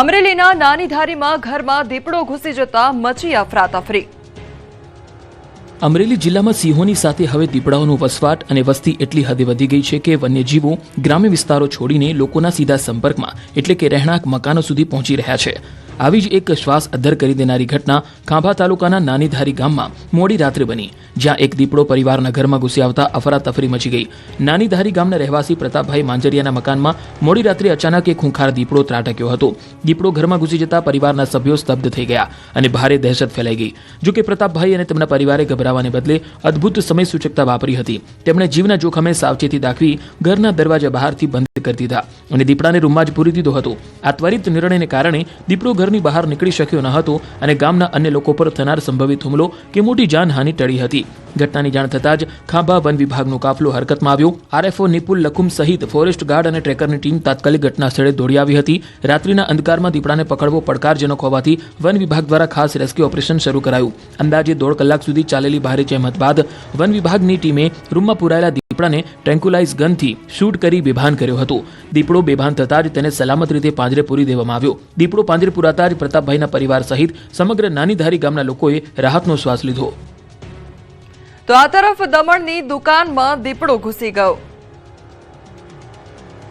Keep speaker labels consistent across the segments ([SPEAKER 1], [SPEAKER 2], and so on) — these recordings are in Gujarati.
[SPEAKER 1] અમરેલીના નાની ધારીમાં ઘરમાં દીપડો ઘૂસી જતા મચી અફરાતફરી
[SPEAKER 2] અમરેલી જિલ્લામાં સિંહોની સાથે હવે દીપડાઓનો વસવાટ અને વસ્તી એટલી હદે વધી ગઈ છે કે વન્યજીવો ગ્રામ્ય વિસ્તારો છોડીને લોકોના સીધા સંપર્કમાં, એટલે કે રહેણાંક મકાનો સુધી પહોંચી રહ્યા છે. આવી જ એક શ્વાસ અદ્ધર કરી દેનારી ઘટના ખાંભા તાલુકાના નાનીધારી ગામમાં મોડી રાત્રે બની, જ્યાં એક દીપડો પરિવારના ઘરમાં ઘૂસી આવતા અફરાતફરી મચી ગઈ. નાનીધારી ગામના રહેવાસી પ્રતાપભાઈ માંજરિયાના મકાનમાં મોડી રાત્રે અચાનક એક ખૂંખાર દીપડો ત્રાટક્યો હતો. દીપડો ઘરમાં ઘૂસી જતા પરિવારના સભ્યો સ્તબ્ધ થઈ ગયા અને ભારે દહેશત ફેલાઈ ગઈ. જો કે પ્રતાપભાઈ અને તેમના પરિવારે ગભરાવાને બદલે અદ્ભુત સમય સૂચકતા વાપરી હતી. તેમણે જીવના જોખમે સાવચેતી દાખવી ઘરના દરવાજા બહારથી બંધ કરી દીધા અને દીપડાને રૂમમાં જ પૂરી દીધો હતો. આ ત્વરિત નિર્ણયને કારણે દીપડો ઘરની બહાર નીકળી શક્યો ન હતો અને ગામના અન્ય લોકો પર થનાર સંભવિત હુમલો કે મોટી જાનહાનિ ટળી હતી. ઘટનાની જાણ થતાં જ ખાંભા વન વિભાગનો કાફલો હરકતમાં આવ્યો. આરએફઓ નિપુલ લખુમ સહિત ફોરેસ્ટ ગાર્ડ અને ટ્રેકરની ટીમ તાત્કાલિક ઘટના દોડી આવી હતી. રાત્રિના અંધકારમાં દીપડાને પકડવો પડકારજનક હોવાથી વન વિભાગ દ્વારા ખાસ રેસ્ક્યુ ઓપરેશન શરૂ કરાયું. અંદાજે દોઢ કલાક સુધી ચાલેલી ભારે જહેમત બાદ વન વિભાગની ટીમે રૂમમાં પુરાયેલા દીપડાને ટ્રેન્કુલાઇઝ ગનથી શૂટ કરી બેભાન કર્યો હતો. દીપડો બેભાન થતાં જ તેને સલામત રીતે પાંજરે પૂરી દેવામાં આવ્યો. દીપડો પાંજરે જ પ્રતાપભાઈના પરિવાર સહિત સમગ્ર નાનીધારી ગામના લોકોએ રાહતનો શ્વાસ લીધો.
[SPEAKER 1] તો આ તરફ દમણની દુકાનમાં દીપડો ઘૂસી ગયો.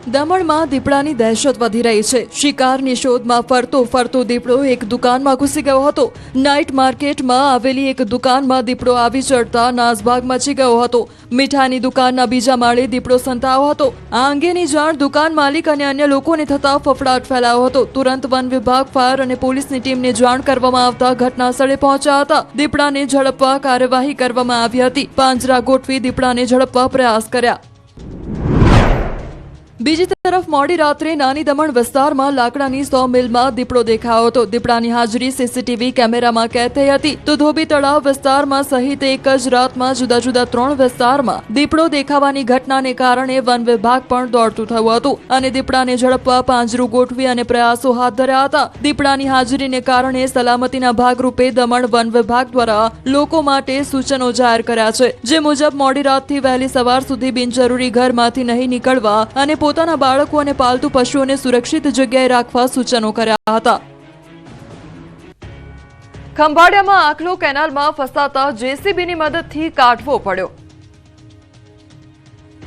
[SPEAKER 1] દમણમાં દીપડાની દહેશત વધી રહી છે. શિકારની શોધમાં ફરતો ફરતો દીપડો એક દુકાનમાં ઘૂસી ગયો હતો. નાઇટ માર્કેટમાં આવેલી એક દુકાનમાં દીપડો આવી ચડતા નાસભાગ મચી ગયો હતો. મીઠાની દુકાનના બીજા માળે દીપડો સંતાયો હતો. આ અંગેની જાણ દુકાન માલિક અને અન્ય લોકોને થતા ફફડાટ ફેલાયો હતો. તુરંત વન વિભાગ, ફાયર અને પોલીસની ટીમને જાણ કરવામાં આવતા ઘટના સ્થળે પહોંચ્યા હતા. દીપડાને ઝડપવા કાર્યવાહી કરવામાં આવી હતી. પાંજરા ગોઠવી દીપડાને ઝડપવા પ્રયાસ કર્યા. બીજી તરફ મોડી રાત્રે નાની દમણ વિસ્તારમાં લાકડાની સો મિલમાં દીપડો દેખાયો હતો. દીપડાની હાજરી સીસીટીવી કેમેરામાં કેદ થઈ હતી. તો ધોબી તળાવ વિસ્તારમાં સહિત એક જ રાતમાં જુદા જુદા ત્રણ વિસ્તારમાં દીપડો દેખાવાની ઘટનાને કારણે વન વિભાગ પણ દોડતું થયું હતું અને દીપડાને ઝડપવા પાંજરું ગોઠવી અને પ્રયાસો હાથ ધર્યા હતા. દીપડાની હાજરીને કારણે સલામતીના ભાગરૂપે દમણ વન વિભાગ દ્વારા લોકો માટે સૂચનો જાહેર કર્યા છે. જે મુજબ મોડી રાતથી વહેલી સવાર સુધી બિનજરૂરી ઘરમાંથી નહીં નીકળવા અને પોતાના બાળકો અને પાલતુ પશુઓને સુરક્ષિત જગ્યાએ રાખવા સૂચનો કર્યા હતા. ખંભાળિયામાં આખલો કેનાલમાં ફસાતા જેસીબીની મદદથી કાઢવો પડ્યો.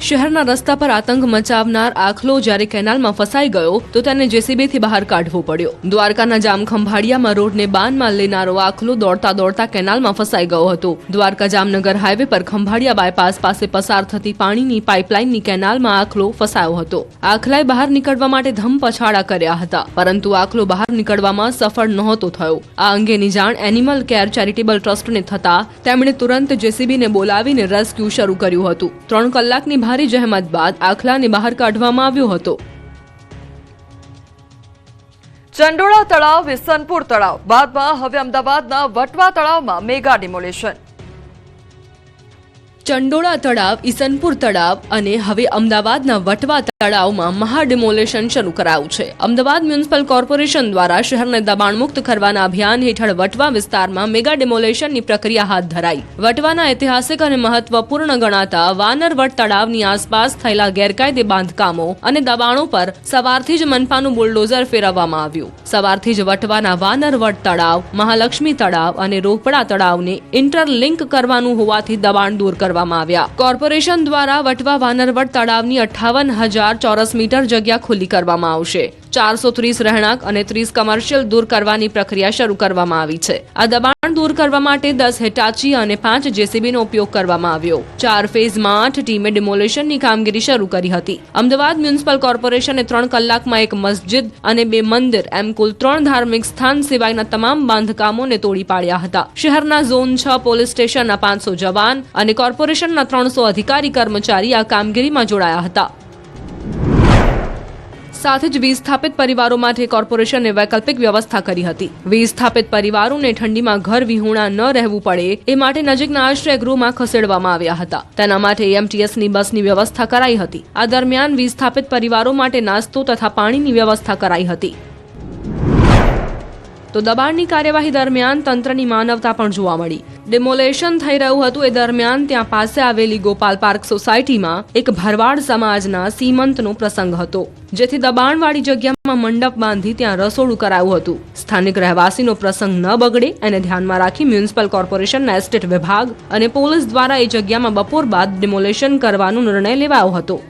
[SPEAKER 3] શહેરના રસ્તા પર આતંક મચાવનાર આખલો જ્યારે કેનાલમાં ફસાઈ ગયો, તો તેને જેસીબીથી બહાર કાઢવો પડ્યો. દ્વારકાના જામ ખંભાળિયામાં રોડને બાનમાં લેનારો આખલો દોડતા દોડતા કેનાલમાં ફસાઈ ગયો હતો. દ્વારકા જામનગર હાઈવે પર ખંભાળિયા બાયપાસ પાસે પસાર થતી પાણીની પાઇપલાઇનની કેનાલમાં આખલો ફસાયો હતો. આખલાએ બહાર નીકળવા માટે ધમ પછાડા કર્યા હતા, પરંતુ આખલો બહાર નીકળવામાં સફળ નહોતો થયો. આ અંગેની જાણ એનિમલ કેર ચેરિટેબલ ટ્રસ્ટને થતા તેમણે તુરંત જેસીબીને બોલાવીને રેસ્ક્યુ શરૂ કર્યું હતું. ત્રણ કલાકની ભારે જહેમત બાદ આખલાને બહાર કાઢવામાં આવ્યો હતો.
[SPEAKER 1] ચંડોળા તળાવ, વિસનપુર તળાવ. બાદમાં હવે અમદાવાદના વટવા તળાવમાં મેગા ડિમોલેશન.
[SPEAKER 3] ચંડોળા તળાવ, ઈસનપુર તળાવ અને હવે અમદાવાદના વટવા તળાવમાં મહા ડિમોલેશન શરૂ કરાયું છે. અમદાવાદ મ્યુનિસિપલ કોર્પોરેશન દ્વારા શહેરને દબાણમુક્ત કરવાના અભિયાન હેઠળ વટવા વિસ્તારમાં મેગા ડિમોલેશનની પ્રક્રિયા હાથ ધરાઈ. વટવાના ઐતિહાસિક અને મહત્વપૂર્ણ ગણાતા વાનરવટ તળાવની આસપાસ થયેલા ગેરકાયદે બાંધકામો અને દબાણો પર સવારથી જ મનપાનું બુલડોઝર ફેરવવામાં આવ્યું. સવારથી જ વટવાના વાનરવટ તળાવ, મહાલક્ષ્મી તળાવ અને રોપડા તળાવને ઇન્ટરલિંક કરવાનું હોવાથી દબાણ દૂર કરવામાં આવ્યા. કોર્પોરેશન દ્વારા વટવા વાનરવટ તળાવની અઠ્ઠાવન હજાર ચોરસ મીટર જગ્યા ખુલ્લી કરવામાં આવશે. ચારસો ત્રીસ રહેણાંક અને ત્રીસ કમર્શિયલ દૂર કરવાની પ્રક્રિયા શરૂ કરવામાં આવી છે. આ દબાણ દૂર કરવા માટે દસ હેટાચી અને પાંચ જેસીબીનો ઉપયોગ કરવામાં આવ્યો. ચાર ફેઝમાં આઠ ટીમે ડિમોલેશનની કામગીરી શરૂ કરી હતી. અમદાવાદ મ્યુનિસિપલ કોર્પોરેશને ત્રણ કલાકમાં એક મસ્જિદ અને બે મંદિર, એમ કુલ ત્રણ ધાર્મિક સ્થાન સિવાયના તમામ બાંધકામોને તોડી પાડ્યા હતા. શહેરના ઝોન છ પોલીસ સ્ટેશનના પાંચસો જવાન અને કોર્પોરેશનના ત્રણસો અધિકારી કર્મચારી આ કામગીરીમાં જોડાયા હતા. સાથે જ વિસ્થાપિત પરિવારો માટે કોર્પોરેશને વૈકલ્પિક વ્યવસ્થા કરી હતી. વિસ્થાપિત પરિવારોને ઠંડીમાં ઘર વિહોણા ન રહેવું પડે એ માટે નજીકના આશ્રય ગૃહમાં ખસેડવામાં આવ્યા હતા. તેના માટે એમટીએસની બસની વ્યવસ્થા કરાઈ હતી. આ દરમિયાન વિસ્થાપિત પરિવારો માટે નાસ્તો તથા પાણીની વ્યવસ્થા કરાઈ હતી. તો દબાણની કાર્યવાહી દરમિયાન તંત્રની માનવતા પણ જોવા મળી. ડિમોલેશન થઈ રહ્યું હતું એ દરમિયાન ત્યાં પાસે આવેલી ગોપાલ પાર્ક સોસાયટીમાં એક ભરવાડ સમાજના સીમંતનો પ્રસંગ હતો, જેથી દબાણવાળી જગ્યામાં મંડપ બાંધી ત્યાં રસોડું કરાયું હતું. સ્થાનિક રહેવાસીનો પ્રસંગ ન બગડે એને ધ્યાનમાં રાખી મ્યુનિસિપલ કોર્પોરેશનના એસ્ટેટ વિભાગ અને પોલીસ દ્વારા એ જગ્યામાં બપોર બાદ ડિમોલેશન કરવાનો નિર્ણય લેવાયો હતો.